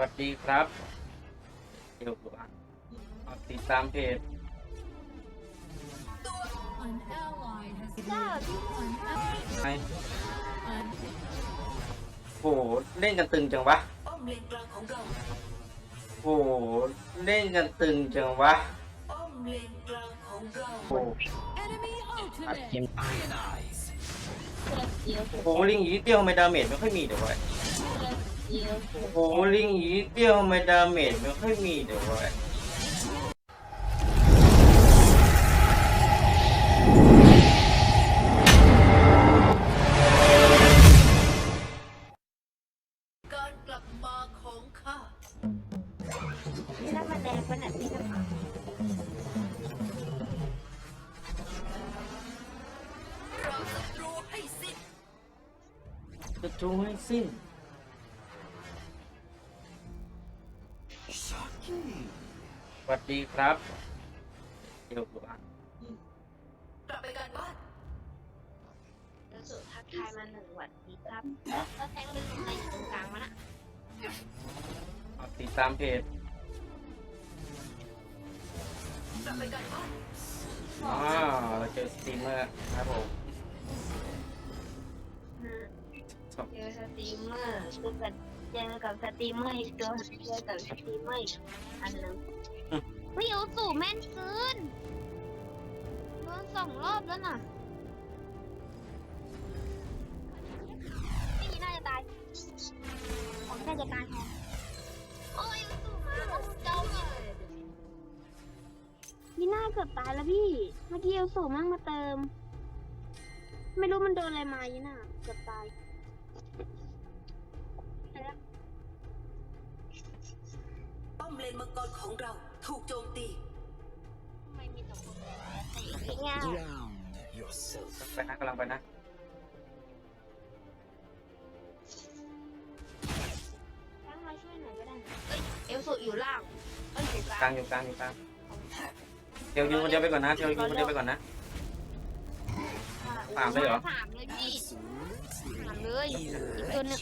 วัสดีครับ เดี๋ยวอะเอาติดตามเพจ An ally has been จ้าพี่ an ally ให้ an โหเล่นกันตึงจังวะป้อมเลนกลางของเราโหเล่นกันตึงจังวะป้อมเลนกลางของเราโห enemy ultimate เดียวโหลิงอีกเดียวทำไมดาเมจไม่ค่อยมีเดี๋ยวไว้ เดียวโหลิงอีกเดียวทำไมดาเมจไม่ค่อยมีเดี๋ยวไว้การกลับมาของข้านี่ถ้ามันแดงขนาดนี้จะเราศัตรูให้สิ้น จะจูให้สิ้น ดีครับ เดี๋ยวอะกลับไปการบ้านแล้วสุดทักทายมาหนึ่งหวัดดีครับแล้วแทงลึกอะไรอยู่ตรงกลางมันอะเอาติดตามเพจกลับไปการบ้านอ๋อเราเจอสตรีมเมอร์ครับผมชอบเจอสตรีมเมอร์คือกับเจอกับสตรีมเมอร์อีกตัวเจอกับสตรีมเมอร์อีกอันหนึง วิวสู่แม่นเกินโดนสองรอบแล้วน่ะนี่น่าจะตาย ผมน่าจะตายแทนโอ้ยสู่มาเจ้าเนี่ยนี่น่าเกือบตายแล้วพี่ เมื่อกี้เอลสูมั่งมาเติม ไม่รู้มันโดนอะไรมายี่น่าเกือบตายไปแล้วป้อมเลนมังกรของเรา ถูกโจมตีทำไมมีแต่คนแบบเตะเตะง่าย Ground yourself. ไปนะกำลังไปนะทั้งมาช่วยหน่อยก็ได้นะเอ้ยเอลสูอยู่ล่างเอ้ยอยู่กกลาลางงอยู่กลางอยู่กลางเดี๋ยวยิงคนเดียวไปก่อนนะเดี๋ยวยิงคนเดียวไปก่อนนะ สามเลยเหรอ สามเลยพี่สามเลยอีกตัวหนึง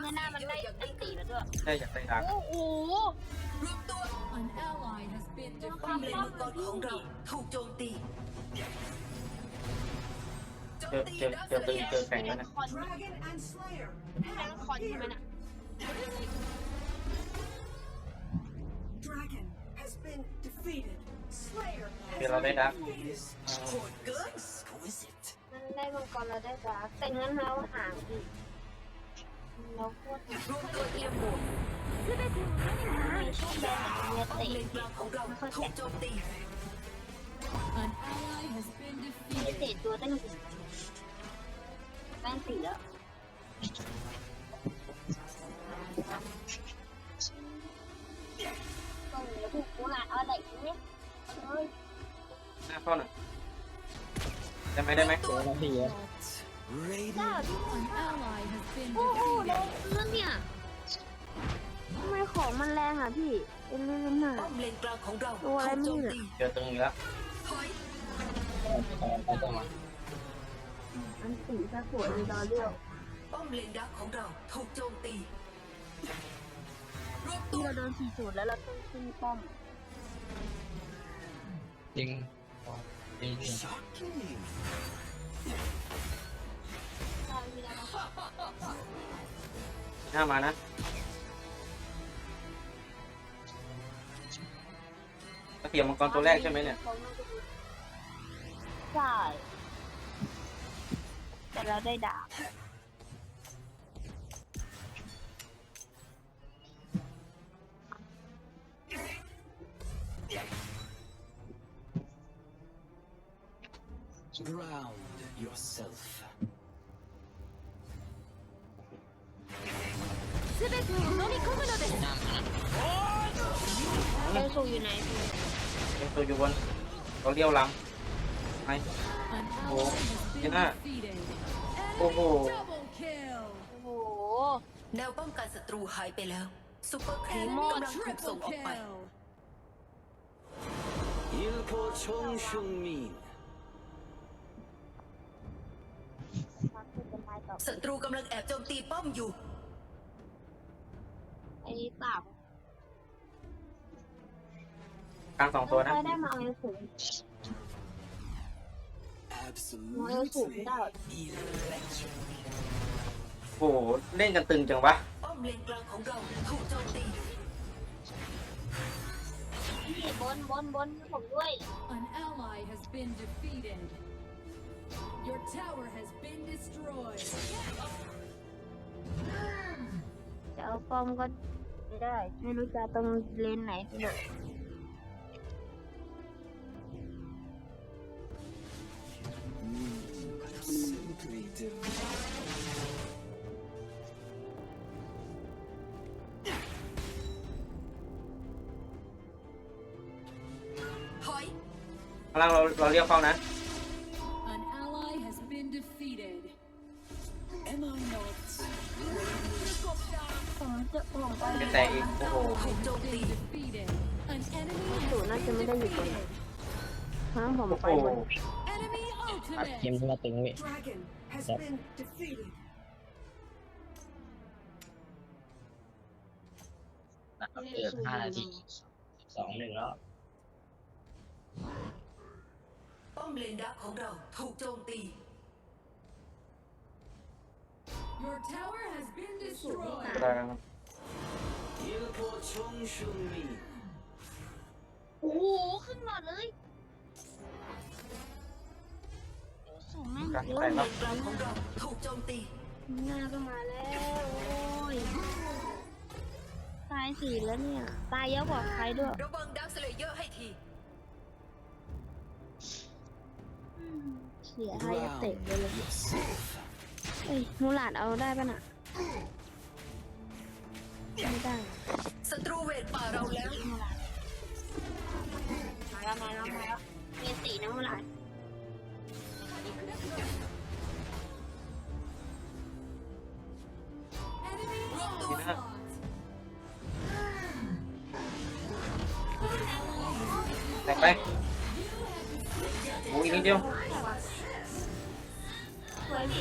เมื่อหน้ามันได้ได้ตีแล้วด้วยใช่อยากได้ดักโอ้โห รวมตัว an ally has been ป้อมเลน defeated มังกรของเราถูกโจมตีโจเจมอตีเจอเจอตึงเจอแข่งแล้วนะ คอนแทงคอนใช่ไหมน่ะ Dragon has been defeated. Slayer เดี๋ยวเราได้ดักโหดเกิน Exquisite. มันได้มังกรเราได้ดาร์กแต่งั้นเราห่างอีก เราโคตรรวมตัวเทียมบวกไม่ชอบแบนเนียป้อมเตะเลนกลางของเราถูกโจมตี an ally has been เน defeated ตะตัวตั้งตั้งสี่แล้วตรงนี้ถูกกูหาเอาอะไรอีกเนี่ยเฮ้ยหน้าเข้าหน่อยได้ไหมได้ไหม Radiant จ้าพี่ an ally has been โอ้โหโด defeated นเรื่องเนี่ยทำไมของมันแรงอะพี่เป็นเรื่องหน่ะ ป้อมเลนกลางของเราตัวอะไรถูกไม่โจรู้มเนี่ยตีเจอตึงอีกแล้วถอยอันสีถ้าสวยมีรอเลือกป้อมเลนดักของเราถูกโจมตีรวมตัที่วเราโดนสี่สูตรแล้วเราต้องขึ้นป้อม shocking. หน้ามานะก็เตรียมมังกรตัวแรกใช่ไหมเนี่ย ใช่ แต่เราได้ดาบ Ground yourself. เอลสูอยู่ไหนพี่ เป็นตัวอยู่บนเราเลี้ยวหลังไป an Ồ, ally has been thế nào? defeated โอ้โห double kill โอ้โห แนวป้องกันศัตรูหายไปแล้วซุปเปอร์ครีม enemy กำลังถูกส่ง triple ออกไป kill 일포 총숑민. มาคือจะตายต่อ ศัตรูกำลังแอบโจมตีป้อมอยู่ มีสามกลางสองตัวนะไม่ค่อยได้มาเอาเอลสูง Absolutely Wonderful. electric. โอ้โหเล่นกันตึงจังวะป้อมเลนกลางของเราถูกโจมตีพี่บนบนบนให้ผมด้วย An ally has been defeated. Your tower has been destroyed. จะเอาฟอร์มก็ ไม่ได้ ไม่รู้จะตรงเลนไหนไปเลย Simply divine. ถอยข้างล่างเราเราเรียกเข้านะ Enemy อัดเกม ultimate. มาตึงนี่ Dragon has Yep. been defeated. นะครับเกินห้านาทีสองหนึ่งแล้ว Bom lên đá của đầu thuộc trông tì. Your tower has been destroyed. ได้แล้วครับ โอ้โห ขึ้นหลอดเลย สูงแม่งกลางเยอะแตกเลแล้วยกลางของเราถูกโจมตีหน้าก็มาแล้ว โอ้ยตายสี่แล้วเนี่ย ตายเยอะกว่าใครด้วยระวังดักสเลเยอร์ให้ทีเสียให้เตะไปเลย yourself. เอ้ยมูหลาดเอาได้ปะน่ะ ไม่ได้ศัตรูเวทป่าเราแล้ว มูหลาดมาแล้วมาแล้วมาแล้วมีสีนะมูหลาด Enemy ดีนะ onslaught. แตกไปโอ้ยนิดเดียวสวยดิ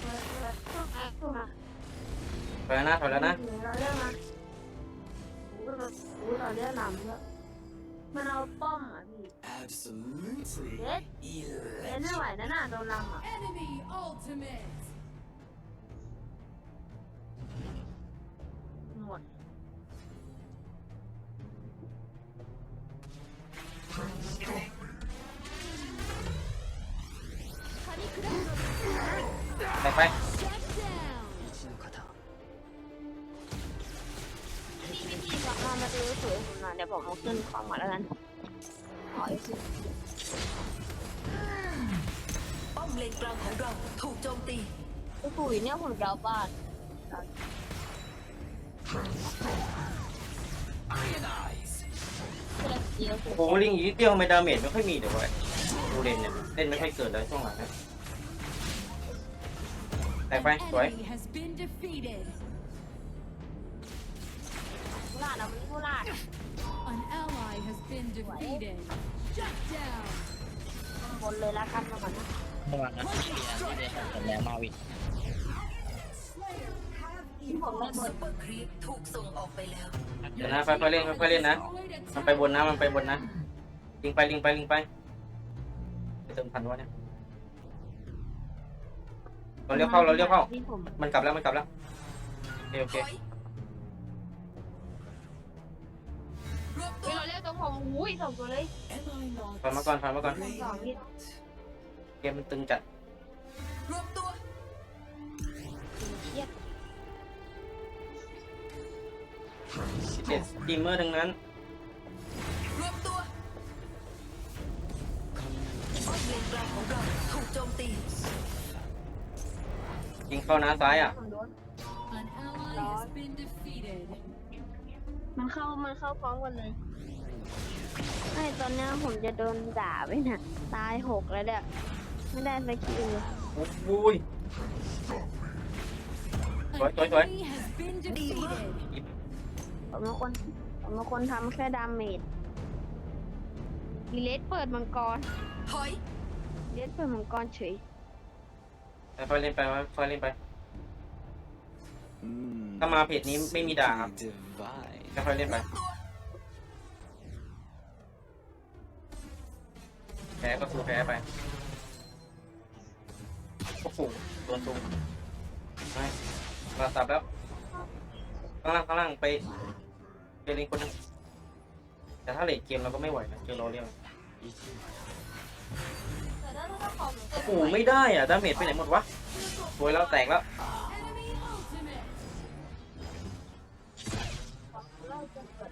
สวยสวยถอยแล้วนะถอยแล้วนะเราเลือกมาอู้เราเลือกหนำเยอะมันเอาป้อมอะพี่ Absolutely เด็ดเล่นไม่ไหวนะน่ะโดนลำอะ Enemy ultimate. หมด แตกไป Shut down. พี่พี่พี่กลับมามาดูสวยผมหน่อยเดี๋ยวผมเอาขึ้นคอมมาแล้วกันขออีกที กลางของเราถูกโจมตีไอ้ปุ๋ยเนี่ยผมจะเอาบ้าน Ionize. เพื่อเดียวโอ้โหลิงอีกนิดเดียวทำไมดาเมจไม่ค่อยมีเดี๋ยวไว้ดูเลนเนี่ยเล่นไม่ค่อยเกิดเลยช่วงหลังนะแตก An ไปสวย enemy has been defeated. มูลาดเอาไปมูลาด An ally has been defeated. Shut down. บนเลยละกันมาก่อนนะ เมื่อวานนะที่เรียนที่ได้ทำแล้วมาวิน Slayer have ที่ผมไม่บซุนปเปอร์ครีปถูกส่งออกไปแล้วเดี๋ยวนะค่อยๆเล่นค่อยๆเล่นนะ Destroyed a มันไปบนนะ มันไปบนนะ ลิงไปลิงไปลิงไปไปเติมพันวะเนี่ย เราเลี้ยวเข้าเราเลี้ยวเข้าที่ผมมันกลับแล้วมันกลับแล้ว โอเคโอถเคอยรวบตัเฮ้ยวเราเรียกตรงผมอุ้ยสองตัวเลย Am I not? ถอยมาก่อนถอยมาก่อน สองที่เก มมันตึงจัดรวบตัวเครียดเจ็ดสตรีมเมอร์ทั้งนั้นรวบตัวป้อมเลนกลางของเราถูกโจมตียิงเข้านะซ้ายอะผมโดน An ally has been defeated. มันเข้ามันเข้าพร้อมกันเลยไม่ตอนเนี้ยผมจะโดนด่าไปน่ะตายหกแล้วเนี่ย ไม่ได้สักทีเลยโอ้ย An Rồi, rồi, rồi. enemy has been defeated. ผมเป็นคนผมเป็นคนทำแค่ดาเมจลีเลสเปิดมังกรถอยลีเลสเปิดมังกรเฉยค่อยๆเล่นไปค่อยๆเล่นไปถ้ามาเพจนี้ไม่มีด่าครับ Divine. ค่อยๆเล่นไปแพ้ก็คือแพ้ไป โอ้โหโดนตุงไม่มาสับแล้วข้างล่างข้างล่างไปเจอลิงคนหนึงแต่ถ้าเลทเกมเราก็ไม่ไหวนะเจอเราเรียวแต่ถ้าถ้าของหนูโอ้โหไม่ได้อะดาเมจไปไหนหมดวะสวยแล้วแตกแล้ว Enemy ultimate. เราจะเกิด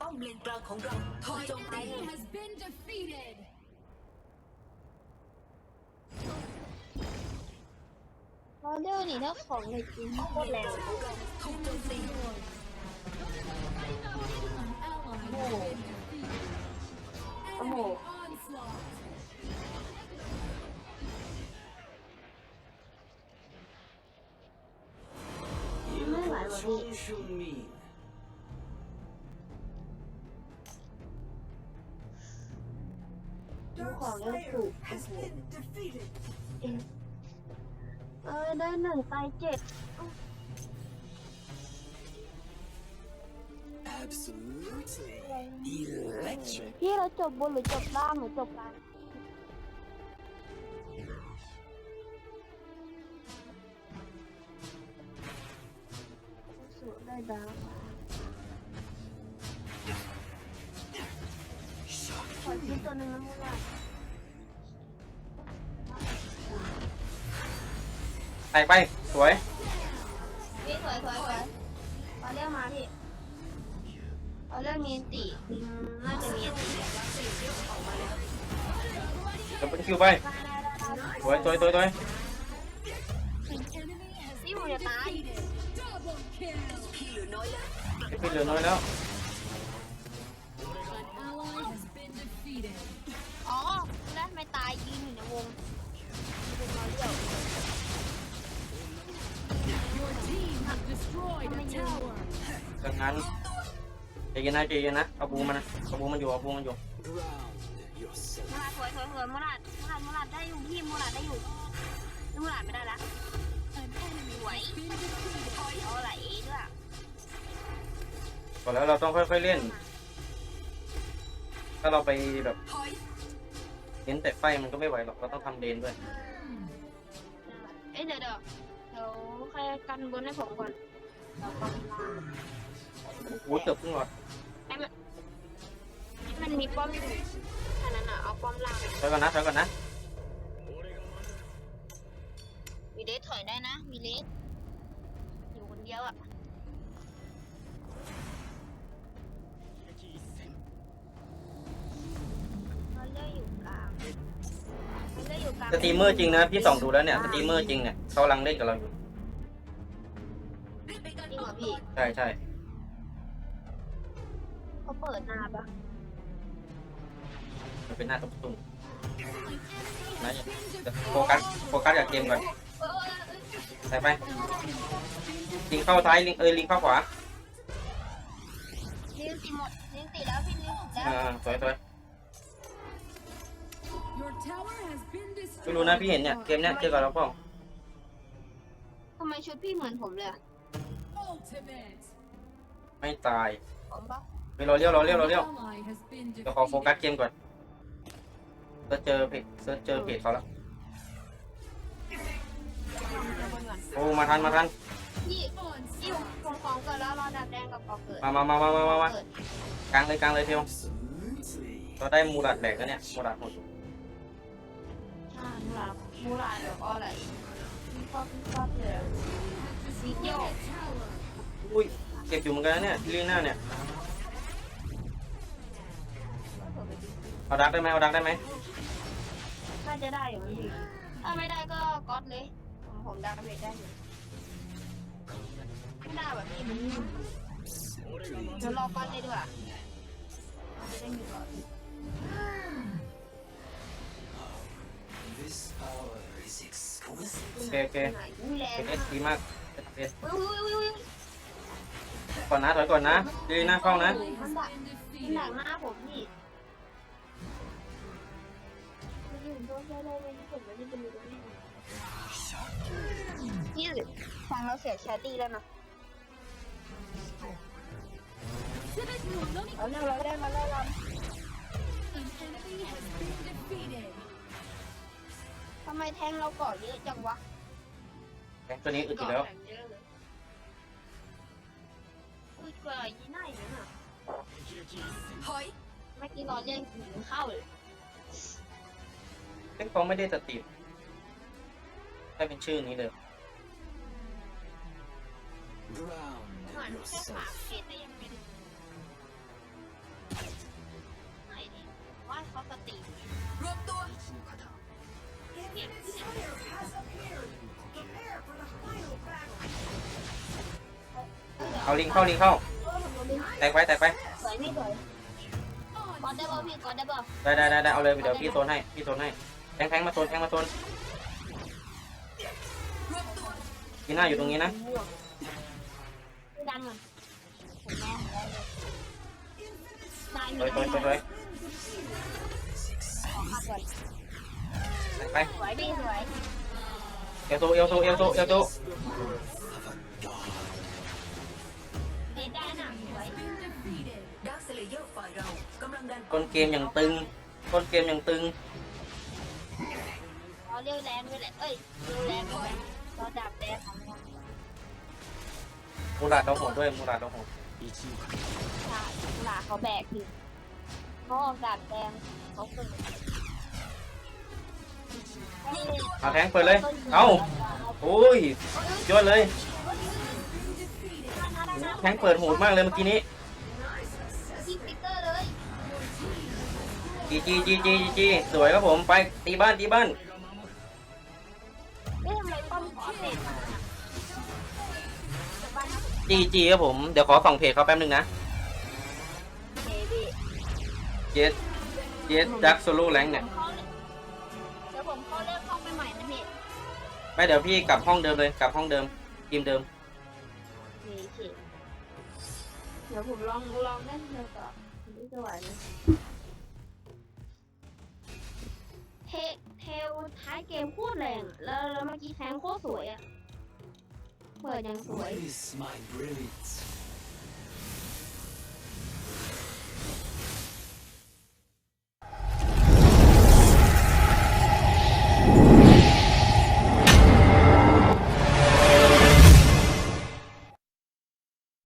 ป้อมเลนกลางของเราถูก My โจมตี enemy has been defeated. นี่เท่าของเลยจริงโคตรแรงโอ้โหโอ้โหไม่ไหวหรอพี่ของเยอะสุดเอ อได้หนึ่งตายเจ็ด Absolutely electric. พี่เราจบบนหรือจบล่างหรือจบกลางสุดได้ดาว แตกไป สวย พี่สวยสวยสวยเอาเรื่องมาพี่เอาเรื่องมีนติอืมน่าจะมีนติจะเป็นคิวไป สวยสวยสวยสวย An enemy has Đi been vào nhà tái. defeated. Double kill. พี่เหลือน้อยแล้วพี่เหลือน้อยแล้ว An ally has been defeated. อ๋อแล้วทำไมตายยืนอยู่ในวงเป็นร้อยเดียว ดังนั้นใจเย็นนะใจเย็นนะเอาบูมันนะเอาบูมันอยู่เอาบูมันอยู่ Ground yourself. มูลาดสวยสวยสวยมูลาดมูลาดมูลาดได้อยู่พี่มูลาดได้อยู่มูลาดไม่ได้ละ An enemy has been defeated. เอาไหลด้วยก่อนแล้วเราต้องค่อยๆเล่น ถ้าเราไปแบบถอยเน้นแต่ไฟมันก็ไม่ไหวหรอกเราต้องทำเลนด้วย เอ้ยเดี๋ยวเดี๋ยวเดี๋ยวใครกันบนให้ผมก่อนเราป้อมล่างโอ้ยเกือบครึ่งหลอดให้มันให้มันมีป้อมอยู่อันนั้นอะเอาป้อมล่างถอยก่อนนะถอยก่อนนะมีเลสถอยได้นะมีเลสอยู่คนเดียวอะ สตรีมเมอร์จริงนะพี่ส่องดูแล้วเนี่ยสตรีมเมอร์จริงเนี่ยเขากำลังเล่นกับเราอยู่รีบไปกันจริงเหรอพี่ใช่ใช่เขาเปิดหน้าปะมันเป็นหน้าตุ้มตุ้ม An enemy นะ has been จะ defeated. โฟกัสโฟกัสกับเกมก่อนเออไปไปลิงเข้าซ้ายลิงเอยลิงเข้าขวาลิงตีหมดลิงตีแล้วพี่ลิงตีอ่าแล้วสวยสวย Your tower has been ไม่รู้นะพี่เห็นเนี่ยเกมเนี้ยเจอกับเราเปล่าทำไมชุดพี่เหมือนผมเลยอะ ultimate. ไม่ตายผมปะไปรอเลี้ยวรอเลี้ยวรอ An เลี้ยว ally has been เดี๋ยวขอโฟกัส defeated. เกมก่อนเซิร์ชเจอเพจเซิร์ชเจอเพจเขาแล้วโอ้มาทันมาทันพี่พี่ผมของเกิดแล้วรอดับแดงกับปอเกิดมามามามามามามาเกิดกลางเลยกลางเลยเทียว Absolutely. เราได้มูรัดแบกแล้วเนี่ยมูรัดหมดอ่า มูลามูลาเดี๋ยวก็อะไรมีป๊อปมีป๊อปเลยอะมีเกี่ยว Destroyed a tower. อุ้ยเก็บอยู่เหมือนกันนะเนี่ยที่ลีน่าเนี่ยเอาดักได้ไหมเอาดักได้ไหมถ้าจะได้อยู่มันดีถ้าไม่ได้ก็ก๊อตเลยผมผมดักเบรได้อยู่ไม่ได้แบบนี้มันเดี๋ยวรอก๊อตเลยดีกว่าจะได้มีก๊อต โอเคโอเคไหนอุ้ยแรงเป็นเอมากสดีมากเอสอุ้ยอุ้ยอุ้ยอุ้ยก่อนนะถอยก่อนนะที่ลีน่าเข้านะ Ally has been มันดัก defeated. หน้าผมพี่ไม่ยืนโดนแค่เลยไม่ยืนผมไม่ได้เป็นเลยนี่ฟังเราเสียแชตตี้แล้วนะเอาเนี่ยเราได้มาแล้วเราำไมแทงเราก่อเยอะจังวะแทงตัวนี้อึดอยู่แล้ว ก่อเยอะเลยอึดกว่ายีน่าอีกนะถอยเมื่อกี้ตอนเล่นกินข้าวเลยเล่นเขาไม่ได้สตรีมได้เป็นชื่อนี้เลย Ground เหมือนแค่ฝาก yourself. เพจแต่ยัง เอาลิงเข้าลิงเข้าแตกไปแตกไปสวยไม่สวยกอดได้ป่ะพี่กอดได้ป่ะได้ได้ได้ได้เอาเลยเดี๋ยวพี่โซนให้พี่โซนให้แทงแทงมาโซนแทงมาโซนรวมตัวกีน่าอยู่ตรงนี้นะพี่ดันก่อนผมแม่ได้มีโดยโดยโดยโดยขอขัดก่อนแตกไปสวยดีสวยเอลโซเอลโซเอลโซเอลโซดี ได้น่ะสวย Been defeated. ดักสเลเยอร์ฝ่ายเรากำลังดันต้นเกมอย่างตึงต้นเกมอย่างตึงเราเรียวแรงด้วยแหละเอ้ยเรียวแรงด้วยเราดับแดงของเรามูราดเราโหดด้วยมูราดเราโหดใช่หลาเขาแบกถึงเขาออกดับแดงเขาฝึกเอาแทงเปิดเลย เอ้าโอ้ยยอดเลย แทงเปิดโหดมากเลยเมื่อกี้นี้ยิงฟิกเกอร์เลยจีจีจีจีจีสวยครับผมไปตีบ้านตีบ้านเอ๊ะทำไมป้อมขอเตะมาจะบ้านจีจีครับผมเดี๋ยวขอส่องเพจเขาแป๊บนึงนะเฮดี้เจสเจสดักโซโล่แรงเนี่ยเดี๋ยวผมเข้าเลือกห้องไปใหม่นะพี่ไม่เดี๋ยวพี่กลับห้องเดิมเลยกลับห้องเดิมทีมเดิม โอเค เดี๋ยวผมลองลองเล่นเธอต่อดูจะไหวไหมเทเทลท้ายเกมโคตรแรงอะแล้วแล้วเมื่อกี้แทงโคตรสวยอะ เปิดยังสวย Where is my brilliance?